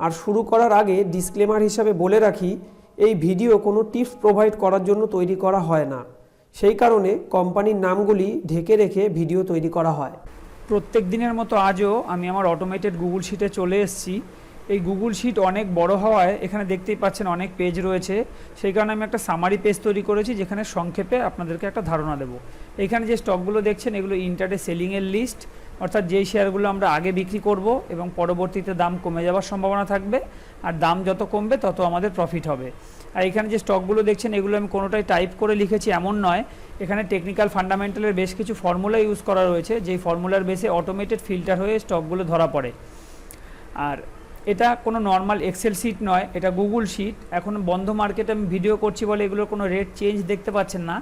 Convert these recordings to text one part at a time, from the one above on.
আর শুরু করার আগে ডিসক্লেমার হিসাবে বলে রাখি, এই ভিডিও কোনো টিপস প্রোভাইড করার জন্য তৈরি করা হয় না। সেই কারণে কোম্পানির নামগুলি ঢেকে রেখে ভিডিও তৈরি করা হয়। প্রত্যেক দিনের মতো আজও আমি আমার অটোমেটেড গুগল শিটে চলে এসেছি। এই গুগল শিট অনেক বড় হওয়ায় এখানে দেখতেই পাচ্ছেন অনেক পেজ রয়েছে। সেই কারণে আমি একটা সামারি পেজ তৈরি করেছি, যেখানে সংক্ষেপে আপনাদেরকে একটা ধারণা দেবো। এখানে যে স্টকগুলো দেখছেন, এগুলো ইন্টারডে সেলিংয়ের লিস্ট অর্থাৎ যেই শেয়ারগুলো আমরা আগে বিক্রি করব এবং পরবর্তীতে দাম কমে যাওয়ার সম্ভাবনা থাকবে, আর দাম যত কমবে তত আমাদের প্রফিট হবে। আর এখানে যে স্টকগুলো দেখছেন, এগুলো আমি কোনোটাই টাইপ করে লিখেছি, এমন নয়। এখানে টেকনিক্যাল ফান্ডামেন্টালের বেশ কিছু ফর্মুলা ইউজ করা রয়েছে, যেই ফর্মুলার বেসে অটোমেটেড ফিল্টার হয়ে স্টকগুলো ধরা পড়ে। আর এটা কোনো নর্মাল এক্সেল শিট নয়, এটা গুগল শিট এখন বন্ধ মার্কেটে আমি ভিডিও করছি বলে এগুলোর কোনো রেট চেঞ্জ দেখতে পাচ্ছেন না।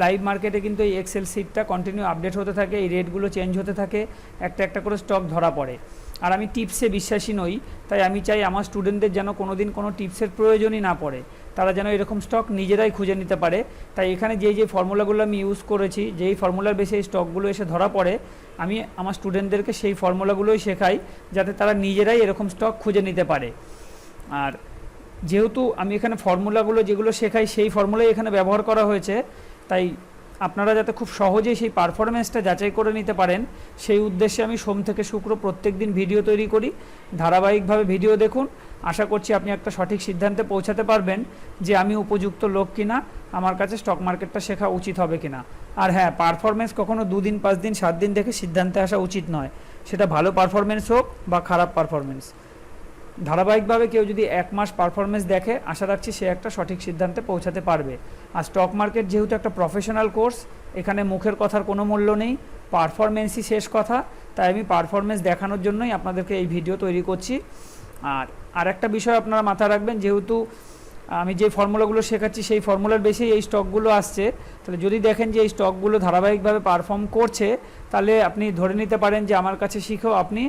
লাইভ মার্কেটে কিন্তু এই এক্সেল শিটটা কন্টিনিউ আপডেট হতে থাকে, এই রেটগুলো চেঞ্জ হতে থাকে, একটা একটা করে স্টক ধরা পড়ে। আর আমি টিপসে বিশ্বাসী নই, তাই আমি চাই আমার স্টুডেন্টদের যেন কোনো দিন কোনো টিপসের প্রয়োজনই না পড়ে। তারা যেন এরকম স্টক নিজেরাই খুঁজে নিতে পারে। তাই এখানে যেই যে ফর্মুলাগুলো আমি ইউজ করেছি, যেই ফর্মুলার বেসে এই স্টকগুলো এসে ধরা পড়ে, আমি আমার স্টুডেন্টদেরকে সেই ফর্মুলাগুলোই শেখাই, যাতে তারা নিজেরাই এরকম স্টক খুঁজে নিতে পারে। আর যেহেতু আমি এখানে ফর্মুলাগুলো যেগুলো শেখাই, সেই ফর্মুলাই এখানে ব্যবহার করা হয়েছে। তাই আপনারা যাতে খুব সহজেই সেই পারফরমেন্সটা যাচাই করে নিতে পারেন, সেই উদ্দেশ্যে আমি সোম থেকে শুক্র প্রত্যেক দিন ভিডিও তৈরি করি। ধারাবাহিকভাবে ভিডিও দেখুন। আশা করছি আপনি একটা সঠিক সিদ্ধান্তে পৌঁছাতে পারবেন যে আমি উপযুক্ত লোক কিনা, আমার কাছে স্টক মার্কেটটা শেখা উচিত হবে কিনা। আর হ্যাঁ পারফরমেন্স কখনো দুদিন, পাঁচ দিন, সাত দিন দেখে সিদ্ধান্তে আসা উচিত নয়। সেটা ভালো পারফরমেন্স হোক বা খারাপ পারফরমেন্স ধারাবাহিকভাবে কেউ যদি এক মাস পারফরমেন্স দেখে, আশা রাখছি সে একটা সঠিক সিদ্ধান্তে পৌঁছাতে পারবে। আর স্টক মার্কেট যেহেতু একটা প্রফেশনাল কোর্স এখানে মুখের কথার কোনো মূল্য নেই পারফরমেন্সই শেষ কথা, তাই আমি পারফরমেন্স দেখানোর জন্যই আপনাদেরকে এই ভিডিও তৈরি করছি। আর আরেকটা বিষয় আপনারা মাথায় রাখবেন, যেহেতু আমি যে ফর্মুলাগুলো শেখাচ্ছি, সেই ফর্মুলার বেশি এই স্টকগুলো আসছে, তাহলে যদি দেখেন যে এই স্টকগুলো ধারাবাহিকভাবে পারফর্ম করছে, তাহলে আপনি ধরে নিতে পারেন যে আমার কাছে শিখেও আপনি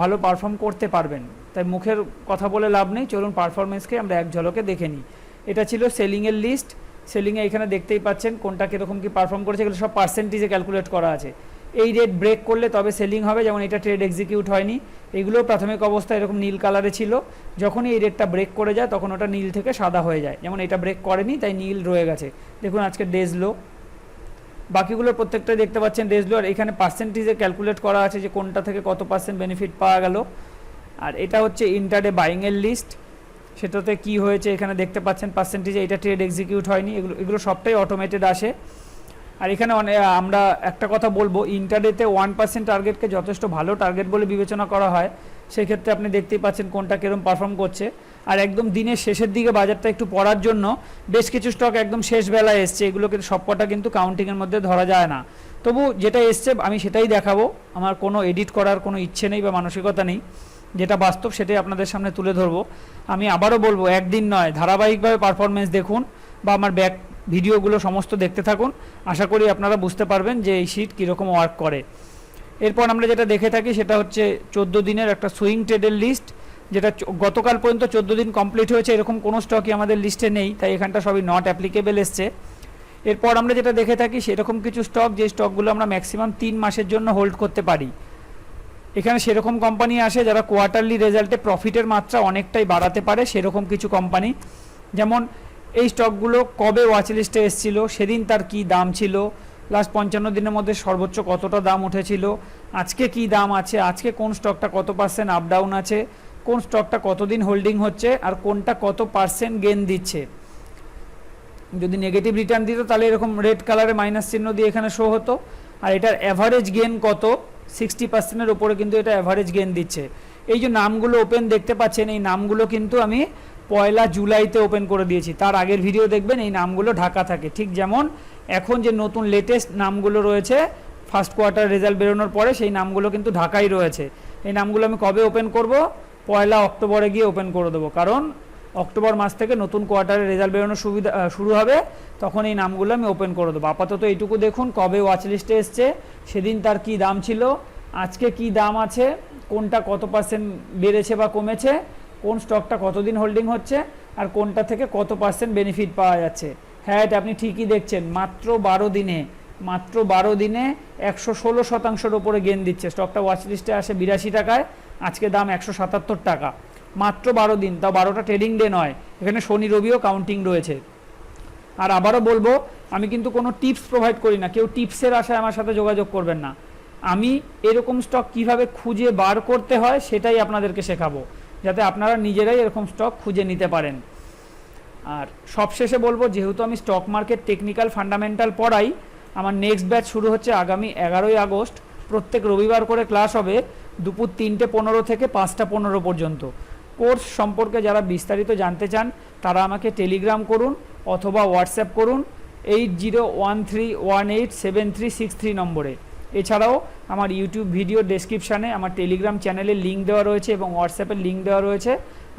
ভালো পারফর্ম করতে পারবেন। তাই মুখের কথা বলে লাভ নেই, চলুন পারফরমেন্সকে আমরা এক ঝলকে দেখে নিই। এটা ছিল সেলিংয়ের লিস্ট সেলিংয়ে এখানে দেখতেই পাচ্ছেন কোনটা কীরকম কী পারফর্ম করেছে, এগুলো সব পার্সেন্টেজে ক্যালকুলেট করা আছে। এই রেট ব্রেক করলে তবে সেলিং হবে, যেমন এটা ট্রেড এক্সিকিউট হয়নি। এগুলো প্রাথমিক অবস্থায় এরকম নীল কালারে ছিল। যখনই এই রেটটা ব্রেক করে যায়, তখন ওটা নীল থেকে সাদা হয়ে যায়। যেমন এটা ব্রেক করেনি, তাই নীল রয়ে গেছে। দেখুন আজকে ডেজ লো বাকিগুলো প্রত্যেকটাই দেখতে পাচ্ছেন ডেজলো আর এখানে পার্সেন্টেজে ক্যালকুলেট করা আছে যে কোনটা থেকে কত পার্সেন্ট বেনিফিট পাওয়া গেল। আর এটা হচ্ছে ইন্টারডে বাইংয়ের লিস্ট সেটাতে কি হয়েছে এখানে দেখতে পাচ্ছেন পার্সেন্টেজে এটা ট্রেড এক্সিকিউট হয়নি, এগুলো এগুলো সবটাই অটোমেটেড আসে। আর এখানে আমরা একটা কথা বলব ইন্টারডেতে ওয়ান পার্সেন্ট টার্গেটকে যথেষ্ট ভালো টার্গেট বলে বিবেচনা করা হয়, সেক্ষেত্রে আপনি দেখতেই পাচ্ছেন কোনটা কীরকম পারফর্ম করছে। আর একদম দিনের শেষের দিকে বাজারটা একটু পড়ার জন্য বেশ কিছু স্টক একদম শেষ বেলায় এসছে এগুলো কিন্তু সবকটা কিন্তু কাউন্টিংয়ের মধ্যে ধরা যায় না। তবু যেটা এসছে, আমি সেটাই দেখাবো, আমার কোনো এডিট করার কোনো ইচ্ছে নেই বা মানসিকতা নেই। যেটা বাস্তব সেটাই আপনাদের সামনে তুলে ধরবো। আমি আবারও বলব, একদিন নয়, ধারাবাহিকভাবে পারফরমেন্স দেখুন বা আমার ব্যাক ভিডিওগুলো সমস্ত দেখতে থাকুন। আশা করি আপনারা বুঝতে পারবেন যে এই শিট কীরকম ওয়ার্ক করে। এরপর আমরা যেটা দেখে থাকি সেটা হচ্ছে চোদ্দ দিনের একটা সুইং ট্রেডের লিস্ট যেটা গতকাল পর্যন্ত চোদ্দ দিন কমপ্লিট হয়েছে, এরকম কোনো স্টকই আমাদের লিস্টে নেই, তাই এখানটা সবই নট অ্যাপ্লিকেবল এসছে। এরপর আমরা যেটা দেখে থাকি সেরকম কিছু স্টক যে স্টকগুলো আমরা ম্যাক্সিমাম তিন মাসের জন্য হোল্ড করতে পারি। এখানে সেরকম কোম্পানি আসে যারা কোয়ার্টারলি রেজাল্টে প্রফিটের মাত্রা অনেকটাই বাড়াতে পারে, সেরকম কিছু কোম্পানি যেমন এই স্টকগুলো কবে ওয়াচ লিস্টে এসেছিল, সেদিন তার কি দাম ছিল লাস্ট পঞ্চান্ন দিনের মধ্যে সর্বোচ্চ কতটা দাম উঠেছিল, আজকে কি দাম আছে, আজকে কোন স্টকটা কত পার্সেন্ট আপ ডাউন আছে, কোন স্টকটা কতদিন হোল্ডিং হচ্ছে, আর কোনটা কত পার্সেন্ট গেন দিচ্ছে। যদি নেগেটিভ রিটার্ন দিত তাহলে এরকম রেড কালারে মাইনাস চিহ্ন দিয়ে এখানে শো হতো, আর এটার অ্যাভারেজ গেন কত সিক্সটি পার্সেন্টের ওপরে কিন্তু এটা অ্যাভারেজ গেন দিচ্ছে। এই যে নামগুলো ওপেন দেখতে পাচ্ছেন, এই নামগুলো কিন্তু আমি পয়লা জুলাইতে ওপেন করে দিয়েছি। তার আগের ভিডিও দেখবেন, এই নামগুলো ঢাকা থাকে। ঠিক যেমন এখন যে নতুন লেটেস্ট নামগুলো রয়েছে ফার্স্ট কোয়ার্টার রেজাল্ট বেরোনোর পরে সেই নামগুলো কিন্তু ঢাকাই রয়েছে। এই নামগুলো আমি কবে ওপেন করব? পয়লা অক্টোবরে গিয়ে ওপেন করে দেবো। কারণ অক্টোবর মাস থেকে নতুন কোয়ার্টারে রেজাল্ট বেরোনোর সুবিধা শুরু হবে, তখন এই নামগুলো আমি ওপেন করে দেবো। আপাতত এইটুকু দেখুন, কবে ওয়াচ লিস্টে এসছে, সেদিন তার কি দাম ছিল, আজকে কি দাম আছে, কোনটা কত পার্সেন্ট বেড়েছে বা কমেছে, কোন স্টকটা কতদিন হোল্ডিং হচ্ছে, আর কোনটা থেকে কত পার্সেন্ট বেনিফিট পাওয়া যাচ্ছে। হ্যাঁ এটা আপনি ঠিকই দেখছেন, মাত্র বারো দিনে, মাত্র বারো দিনে একশো ষোলো শতাংশের ওপরে গেন দিচ্ছে। স্টকটা ওয়াচ লিস্টে আসে বিরাশি টাকায়, আজকে দাম একশো সাতাত্তর টাকা। মাত্র বারো দিন, তাও বারোটা ট্রেডিং ডে নয়, এখানে শনি রবিও কাউন্টিং রয়েছে। আর আবারও বলব, আমি কিন্তু কোনো টিপস প্রোভাইড করি না, কেউ টিপসের আশায় আমার সাথে যোগাযোগ করবেন না। আমি এরকম স্টক কীভাবে খুঁজে বার করতে হয়, সেটাই আপনাদেরকে শেখাবো, যাতে আপনারা নিজেরাই এরকম স্টক খুঁজে নিতে পারেন। আর সবশেষে বলব, যেহেতু আমি স্টক মার্কেট টেকনিক্যাল ফান্ডামেন্টাল পড়াই, আমার নেক্সট ব্যাচ শুরু হচ্ছে আগামী এগারোই আগস্ট, প্রত্যেক রবিবার করে ক্লাস হবে, দুপুর তিনটে পনেরো থেকে পাঁচটা পনেরো পর্যন্ত। কোর্স সম্পর্কে যারা বিস্তারিত জানতে চান, তারা আমাকে টেলিগ্রাম করুন অথবা হোয়াটসঅ্যাপ করুন eight zero one three one eight seven three six three নম্বরে। এছাড়াও আমার ইউটিউব ভিডিও ডেসক্রিপশানে আমার টেলিগ্রাম চ্যানেলের লিঙ্ক দেওয়া রয়েছে এবং হোয়াটসঅ্যাপের লিঙ্ক দেওয়া রয়েছে।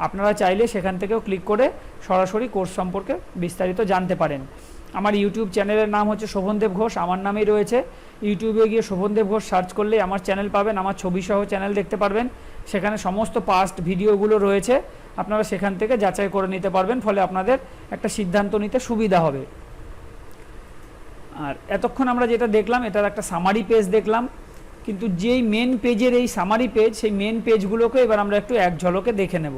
আপনারা চাইলে সেখান থেকেও ক্লিক করে সরাসরি কোর্স সম্পর্কে বিস্তারিত জানতে পারেন। আমার ইউটিউব চ্যানেলের নাম হচ্ছে শোভনদেব ঘোষ, আমার নামেই রয়েছে। ইউটিউবে গিয়ে শোভনদেব ঘোষ সার্চ করলে আমার চ্যানেল পাবেন, আমার ছবি সহ চ্যানেল দেখতে পারবেন। সেখানে সমস্ত পাস্ট ভিডিওগুলো রয়েছে, আপনারা সেখান থেকে যাচাই করে নিতে পারবেন, ফলে আপনাদের একটা সিদ্ধান্ত নিতে সুবিধা হবে। আর এতক্ষণ আমরা যেটা দেখলাম, এটার একটা সামারি পেজ দেখলাম। কিন্তু যেই মেন পেজের এই সামারি পেজ সেই মেন পেজগুলোকে এবার আমরা একটু এক ঝলকে দেখে নেব।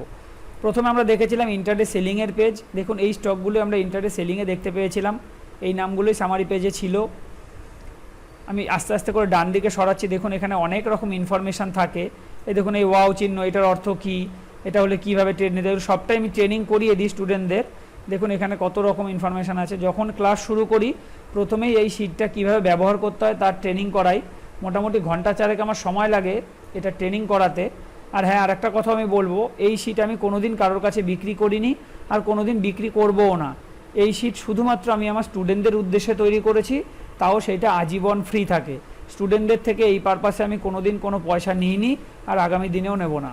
প্রথমে আমরা দেখেছিলাম ইন্টারডে সেলিংয়ের পেজ দেখুন, এই স্টকগুলো আমরা ইন্টারডে সেলিংয়ে দেখতে পেয়েছিলাম। এই নামগুলোই সামারি পেজে ছিল। আমি আস্তে আস্তে করে ডান দিকে সরাচ্ছি। দেখুন, এখানে অনেক রকম ইনফরমেশান থাকে। এই দেখুন, এই ওয়াও চিহ্ন, এটার অর্থ কী? এটা হলে কীভাবে ট্রেন নিতে সবটাই আমি ট্রেনিং করিয়ে দিই স্টুডেন্টদের দেখুন, এখানে কত রকম ইনফরমেশান আছে। যখন ক্লাস শুরু করি, প্রথমেই এই শিটটা কীভাবে ব্যবহার করতে হয়, তার ট্রেনিং করাই। মোটামুটি ঘণ্টা চারেক আমার সময় লাগে এটা ট্রেনিং করাতে। আর হ্যাঁ আরেকটা কথা আমি বলব, এই শিট আমি কোনোদিন কারোর কাছে বিক্রি করিনি আর কোনোদিন বিক্রি করবও না। এই শিট শুধুমাত্র আমি আমার স্টুডেন্টদের উদ্দেশ্যে তৈরি করেছি, তাও সেটা আজীবন ফ্রি থাকে। স্টুডেন্টদের থেকে এই পারপাসে আমি কোনোদিন কোনো পয়সা নিইনি আর আগামী দিনেও নেব না।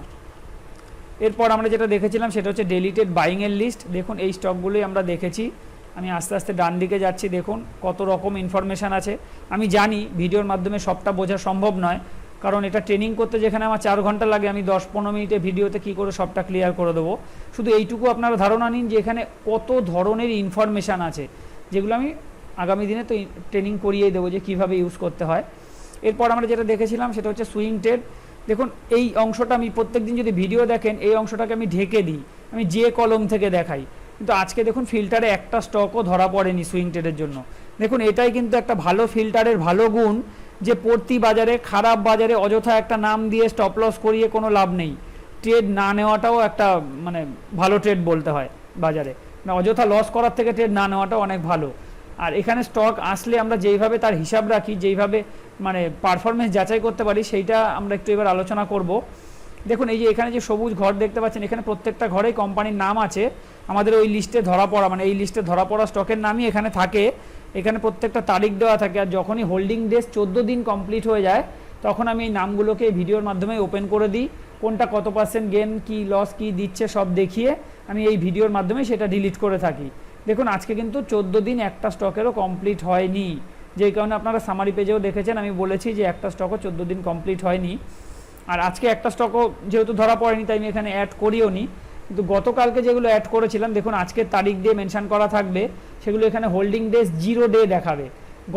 এরপর আমরা যেটা দেখেছিলাম, সেটা হচ্ছে ডেলিটেড বাইংয়ের লিস্ট দেখুন, এই স্টকগুলোই আমরা দেখেছি। আমি আস্তে আস্তে ডান দিকে যাচ্ছি, দেখুন কত রকম ইনফরমেশান আছে। আমি জানি, ভিডিওর মাধ্যমে সবটা বোঝা সম্ভব নয় কারণ এটা ট্রেনিং করতে যেখানে আমার চার ঘণ্টা লাগে, আমি দশ পনেরো মিনিটে ভিডিওতে কী করে সবটা ক্লিয়ার করে দেবো। শুধু এইটুকু আপনারা ধারণা নিন যে এখানে কত ধরনের ইনফরমেশান আছে, যেগুলো আমি আগামী দিনে তো ট্রেনিং করিয়েই দেবো যে কীভাবে ইউজ করতে হয়। এরপর আমরা যেটা দেখেছিলাম সেটা হচ্ছে সুইং ট্রেড দেখুন, এই অংশটা আমি প্রত্যেকদিন যদি ভিডিও দেখেন, এই অংশটাকে আমি ঢেকে দিই, আমি যে কলম থেকে দেখাই। কিন্তু আজকে দেখুন ফিল্টারে একটা স্টকও ধরা পড়েনি সুইং ট্রেডের জন্য। দেখুন, এটাই কিন্তু একটা ভালো ফিল্টারের ভালো গুণ যে পড়তি বাজারে, খারাপ বাজারে অযথা একটা নাম দিয়ে স্টপ লস করিয়ে কোনো লাভ নেই। ট্রেড না নেওয়াটাও একটা মানে ভালো ট্রেড বলতে হয় বাজারে। না অযথা লস করার থেকে ট্রেড না নেওয়াটাও অনেক ভালো। আর এখানে স্টক আসলে আমরা যেইভাবে তার হিসাব রাখি, যেইভাবে মানে পারফরমেন্স যাচাই করতে পারি, সেইটা আমরা একটু এবার আলোচনা করব। দেখুন, এই যে এখানে যে সবুজ ঘর দেখতে পাচ্ছেন, এখানে প্রত্যেকটা ঘরেই কোম্পানির নাম আছে। আমাদের ওই লিস্টে ধরা পড়া মানে এই লিস্টে ধরা পড়া স্টকের নামই এখানে থাকে। এখানে প্রত্যেকটা তারিখ দেওয়া থাকে আর যখনই হোল্ডিং ডেস চোদ্দ দিন কমপ্লিট হয়ে যায়, তখন আমি এই নামগুলোকে এই ভিডিওর মাধ্যমে ওপেন করে দিই, কোনটা কত পার্সেন্ট গেন কি লস কি দিচ্ছে সব দেখিয়ে আমি এই ভিডিওর মাধ্যমে সেটা ডিলিট করে থাকি। দেখুন, আজকে কিন্তু চোদ্দ দিন একটা স্টকেরও কমপ্লিট হয়নি। যেই কারণে আপনারা সামারি পেজেও দেখেছেন, আমি বলেছি যে একটা স্টকও চোদ্দ দিন কমপ্লিট হয়নি। আর আজকে একটা স্টকও যেহেতু ধরা পড়েনি, তাই আমি এখানে অ্যাড করিও নি। কিন্তু গতকালকে যেগুলো অ্যাড করেছিলাম, দেখুন আজকের তারিখ দিয়ে মেনশন করা থাকবে, সেগুলো এখানে হোল্ডিং ডেস জিরো ডে দেখাবে।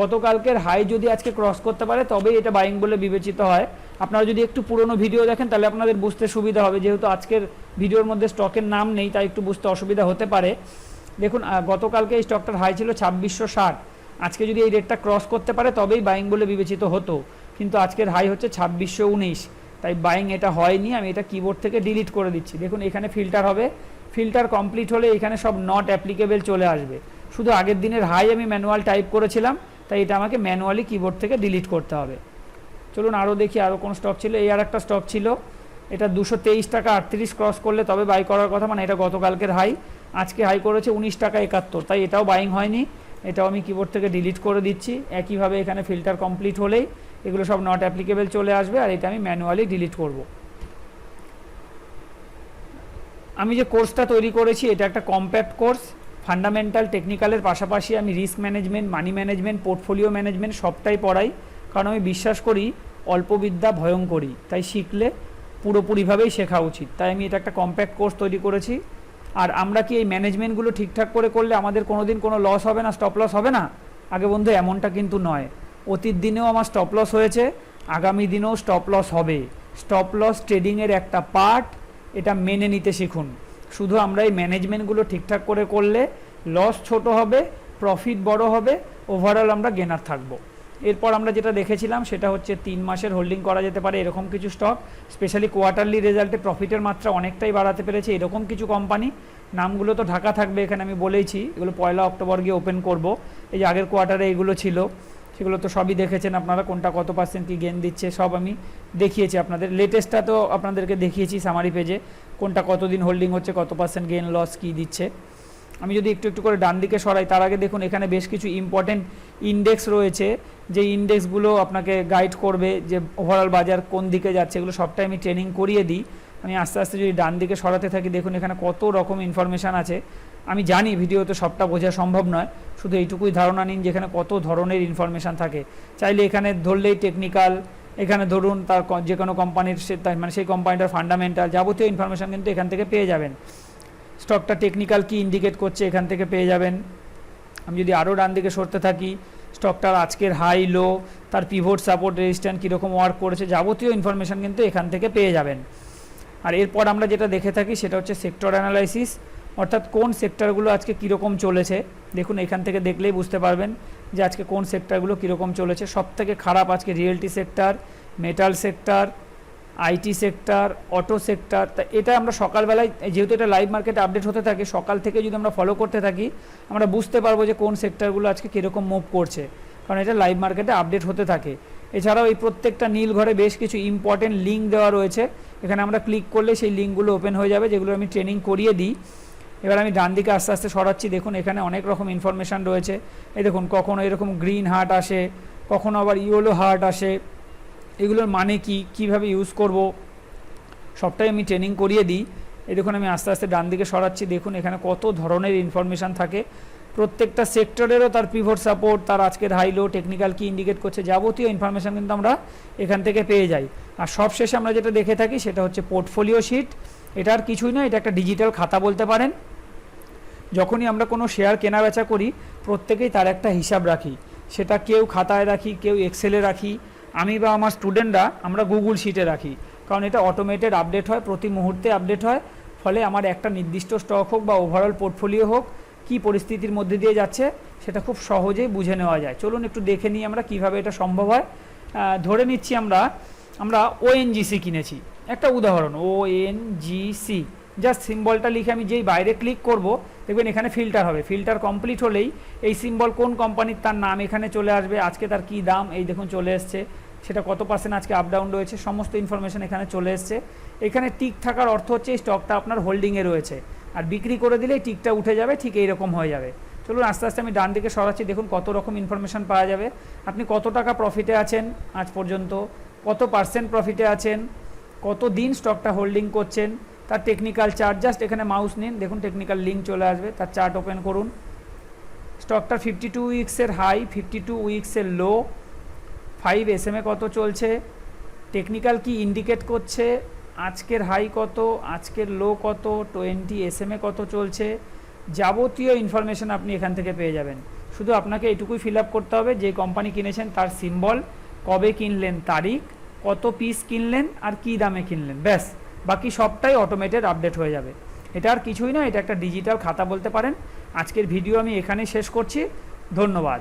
গতকালকের হাই যদি আজকে ক্রস করতে পারে, তবেই এটা বাইং বলে বিবেচিত হয়। আপনারা যদি একটু পুরনো ভিডিও দেখেন, তাহলে আপনাদের বুঝতে সুবিধা হবে, যেহেতু আজকের ভিডিওর মধ্যে স্টকের নাম নেই, তাই একটু বুঝতে অসুবিধা হতে পারে। দেখুন গতকালকে এই স্টকটার হাই ছিল ছাব্বিশশো ষাট। আজকে যদি এই রেটটা ক্রস করতে পারে, তবেই বাইং বলে বিবেচিত হতো। কিন্তু আজকের হাই হচ্ছে ছাব্বিশশো উনিশ। তাই বাইং এটা হয়নি, আমি এটা কিবোর্ড থেকে ডিলিট করে দিচ্ছি। দেখুন, এখানে ফিল্টার হবে। ফিল্টার কমপ্লিট হলে এখানে সব নট অ্যাপ্লিকেবেল চলে আসবে। শুধু আগের দিনের হাই আমি ম্যানুয়াল টাইপ করেছিলাম, তাই এটা আমাকে ম্যানুয়ালি কিবোর্ড থেকে ডিলিট করতে হবে। চলুন আরও দেখি আরও কোনো স্টক ছিল। এই আর একটা স্টক ছিল। এটা দুশো তেইশ টাকা আটত্রিশ ক্রস করলে তবে বাই করার কথা মানে এটা গতকালকের হাই আজকে হাই করেছে উনিশ টাকা একাত্তর, তাই এটাও বাইং হয়নি। এটাও আমি কিবোর্ড থেকে ডিলিট করে দিচ্ছি। একইভাবে এখানে ফিল্টার কমপ্লিট হলেই এগুলো সব নট অ্যাপ্লিকেবল চলে আসবে আর এটা আমি ম্যানুয়ালি ডিলিট করব। আমি যে কোর্সটা তৈরি করেছি, এটা একটা কম্প্যাক্ট কোর্স ফান্ডামেন্টাল টেকনিক্যালের পাশাপাশি আমি risk management money management portfolio management সবটাই পড়াই, কারণ আমি বিশ্বাস করি অল্প বিদ্যা ভয়ঙ্করী তাই শিখলে পুরোপুরিভাবেই শেখা উচিত। তাই আমি এটা একটা কম্প্যাক্ট কোর্স তৈরি করেছি। আর আমরা কি এই ম্যানেজমেন্টগুলো ঠিকঠাক করে করলে আমাদের কোনো দিন কোনো লস হবে না স্টপ লস হবে না? আগে বন্ধু, এমনটা কিন্তু নয়। অতীত দিনেও আমার স্টপ লস হয়েছে, আগামী দিনেও স্টপ লস হবে। স্টপ লস ট্রেডিংয়ের একটা পার্ট এটা মেনে নিতে শিখুন। শুধু আমরা এই ম্যানেজমেন্টগুলো ঠিকঠাক করে করলে লস ছোট হবে প্রফিট বড় হবে ওভারঅল আমরা গেনার থাকব। এরপর আমরা যেটা দেখেছিলাম, সেটা হচ্ছে তিন মাসের হোল্ডিং করা যেতে পারে এরকম কিছু স্টক স্পেশালি কোয়ার্টারলি রেজাল্টে প্রফিটের মাত্রা অনেকটাই বাড়াতে পেরেছে এরকম কিছু কোম্পানি নামগুলো তো ঢাকা থাকবে এখানে আমি বলেইছি, এগুলো পয়লা অক্টোবর গিয়ে ওপেন করব। এই যে আগের কোয়ার্টারে এগুলো ছিল। সেগুলো তো সবই দেখেছেন আপনারা, কোনটা কত পার্সেন্ট কী গেন দিচ্ছে, সব আমি দেখিয়েছি আপনাদের। লেটেস্টটা তো আপনাদেরকে দেখিয়েছি সামারি পেজে কোনটা কতদিন হোল্ডিং হচ্ছে, কত পার্সেন্ট গেন লস কী দিচ্ছে। আমি যদি একটু একটু করে ডান দিকে সরাই, তার আগে দেখুন, এখানে বেশ কিছু ইম্পর্টেন্ট ইন্ডেক্স রয়েছে, যে ইন্ডেক্সগুলো আপনাকে গাইড করবে যে ওভারঅল বাজার কোন দিকে যাচ্ছে, এগুলো সবটাই আমি ট্রেনিং করিয়ে দিই। আমি আস্তে আস্তে যদি ডান দিকে সরাতে থাকি, দেখুন এখানে কত রকম ইনফরমেশান আছে। আমি জানি ভিডিওতে সবটা বোঝা সম্ভব নয়, শুধু এইটুকুই ধারণা নিন যেখানে কত ধরনের ইনফরমেশান থাকে। চাইলে এখানে ধরলেই টেকনিক্যাল এখানে ধরুন তার যে কোনো কোম্পানির সে মানে সেই কোম্পানিটার ফান্ডামেন্টাল যাবতীয় ইনফরমেশান কিন্তু এখান থেকে পেয়ে যাবেন। স্টকটা টেকনিক্যাল কি ইন্ডিকেট করছে এখান থেকে পেয়ে যাবেন। আমি যদি আরও ডান দিকে সরতে থাকি স্টকটার আজকের হাই লো তার পিভোট সাপোর্ট রেজিস্ট্যান্ট কীরকম ওয়ার্ক করেছে যাবতীয় ইনফরমেশান কিন্তু এখান থেকে পেয়ে যাবেন। আর এরপর আমরা যেটা দেখে থাকি সেটা হচ্ছে সেক্টর অ্যানালাইসিস অর্থাৎ কোন সেক্টরগুলো আজকে কীরকম চলেছে? দেখুন, এখান থেকে দেখলেই বুঝতে পারবেন যে আজকে কোন সেক্টরগুলো কীরকম চলেছে। সব থেকে খারাপ আজকে realty sector, metal sector, IT sector, auto sector. তা এটা আমরা সকালবেলায়, যেহেতু এটা লাইভ মার্কেটে আপডেট হতে থাকে, সকাল থেকে যদি আমরা ফলো করতে থাকি, আমরা বুঝতে পারব যে কোন সেক্টরগুলো আজকে কীরকম মুভ করছে। কারণ এটা লাইভ মার্কেটে আপডেট হতে থাকে। এছাড়াও এই প্রত্যেকটা নীল ঘরে বেশ কিছু ইম্পর্টেন্ট লিঙ্ক দেওয়া রয়েছে। এখানে আমরা ক্লিক করলে সেই লিঙ্কগুলো ওপেন হয়ে যাবে, যেগুলো আমি ট্রেনিং করিয়ে দিই। এবার আমি ডান দিকে আস্তে আস্তে সরাচ্ছি। দেখুন, এখানে অনেক রকম ইনফরমেশান রয়েছে। এই দেখুন, কখনো এরকম গ্রিন হার্ট আসে, কখনো আবার ইয়েলো হার্ট আসে। এগুলোর মানে কি? কীভাবে ইউজ করব? সবটাই আমি ট্রেনিং করিয়ে দিই। এই দেখুন, আমি আস্তে আস্তে ডান দিকে সরাচ্ছি। দেখুন, এখানে কত ধরনের ইনফরমেশান থাকে। প্রত্যেকটা সেক্টরেরও তার পিভট সাপোর্ট তার আজকের হাই লো টেকনিক্যাল কি ইন্ডিকেট করছে যাবতীয় ইনফরমেশান কিন্তু আমরা এখান থেকে পেয়ে যাই। আর সবশেষে আমরা যেটা দেখে থাকি, সেটা হচ্ছে পোর্টফোলিও শিট এটা আর কিছুই নয়, এটা একটা ডিজিটাল খাতা বলতে পারেন। যখনই আমরা কোনো শেয়ার কেনা বেচা করি, প্রত্যেকেই তার একটা হিসাব রাখি। সেটা কেউ খাতায় রাখি, কেউ এক্সেলে রাখি। আমি বা আমার স্টুডেন্টরা আমরা গুগল শিটে রাখি। কারণ এটা অটোমেটেড আপডেট হয়, প্রতি মুহূর্তে আপডেট হয়। ফলে আমার একটা নির্দিষ্ট স্টক হোক বা ওভারঅল পোর্টফোলিও হোক, কী পরিস্থিতির মধ্যে দিয়ে যাচ্ছে, সেটা খুব সহজেই বুঝে নেওয়া যায়। চলুন একটু দেখে নিই আমরা কীভাবে এটা সম্ভব হয়। ধরে নিচ্ছি আমরা আমরা ওএনজিসি কিনেছি। একটা উদাহরণ O N G C just সিম্বলটা লিখে আমি যেই বাইরে ক্লিক করব, দেখবেন এখানে ফিল্টার হবে। ফিল্টার কমপ্লিট হলেই এই সিম্বল কোন কোম্পানির তার নাম এখানে চলে আসবে, আজকে তার কি দাম, এই দেখুন চলে এসছে। সেটা কত পার্সেন্ট আজকে আপ ডাউন রয়েছে, সমস্ত ইনফরমেশন এখানে চলে এসছে। এখানে টিক থাকার অর্থ হচ্ছে এই স্টকটা আপনার হোল্ডিংয়ে রয়েছে। আর বিক্রি করে দিলেই টিকটা উঠে যাবে, ঠিক এইরকম হয়ে যাবে। চলুন আস্তে আস্তে আমি ডান দিকে সরাচ্ছি, দেখুন কত রকম ইনফরমেশন পাওয়া যাবে। আপনি কত টাকা প্রফিটে আছেন আজ পর্যন্ত? কত পার্সেন্ট প্রফিটে আছেন? কত দিন স্টকটা হোল্ডিং করছেন? তার টেকনিক্যাল চার্ট জাস্ট এখানে মাউস নিন, দেখুন টেকনিক্যাল লিঙ্ক চলে আসবে, তার চার্ট ওপেন করুন। স্টকটার ফিফটি টু উইক্সের high fifty two উইক্সের low five S M A কত চলছে টেকনিক্যাল কি ইন্ডিকেট করছে, আজকের হাই কত, আজকের লো কত টোয়েন্টি এস এম এ কত চলছে, যাবতীয় ইনফরমেশন আপনি এখান থেকে পেয়ে যাবেন। শুধু আপনাকে এটুকুই ফিল আপ করতে হবে, যে কোম্পানি কিনেছেন তার সিম্বল কবে কিনলেন তারিখ, কত পিস কিনলেন আর কী দামে কিনলেন, ব্যাস। বাকি সবটাই অটোমেটেড আপডেট হয়ে যাবে। এটা আর কিছুই না, এটা একটা ডিজিটাল খাতা বলতে পারেন। আজকের ভিডিও আমি এখানেই শেষ করছি। ধন্যবাদ।